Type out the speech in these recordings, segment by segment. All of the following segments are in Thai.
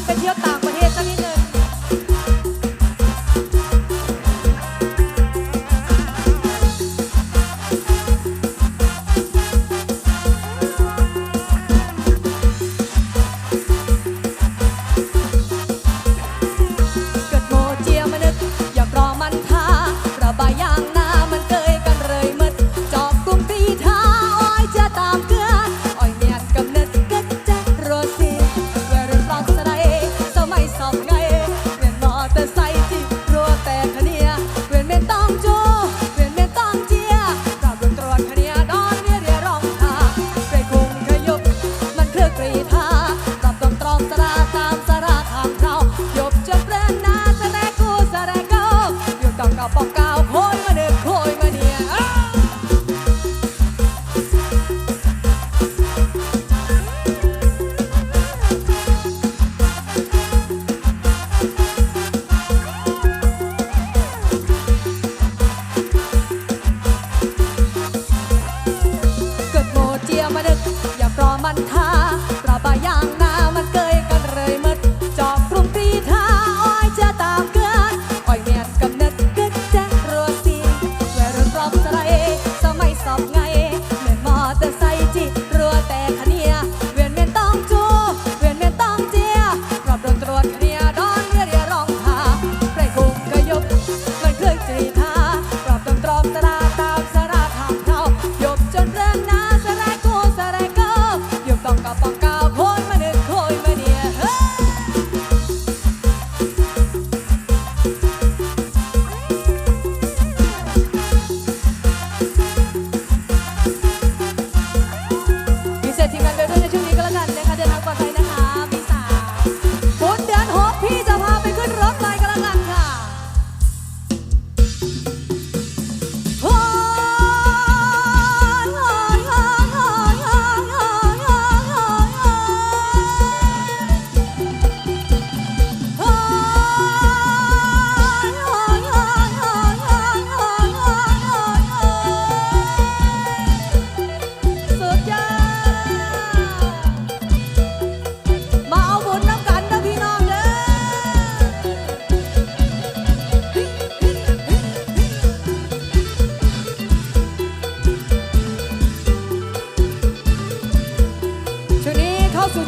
Juan Petiota.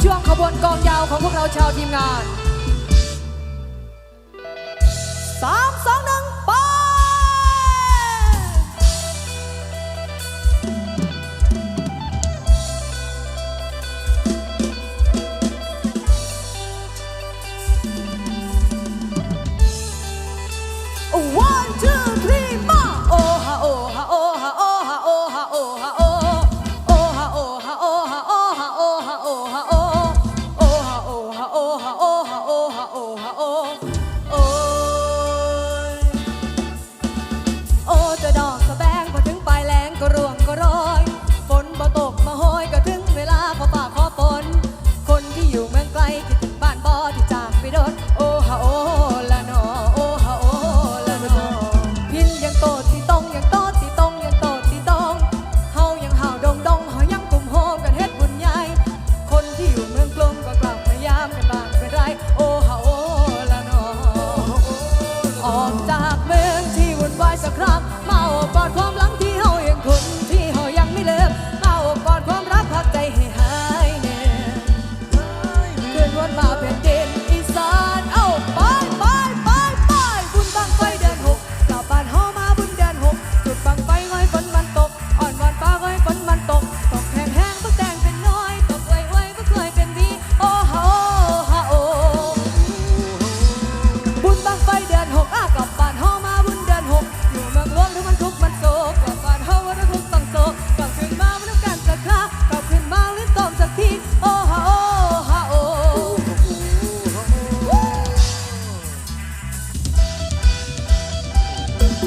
ช่วงขบวนกองยาวของพวกเราชาวทีมงานสามส ตรงอย่างต้น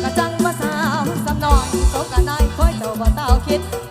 กระจังภาษาวสำนอยโตกะนายคอยเจ้าบ่เต้าคิด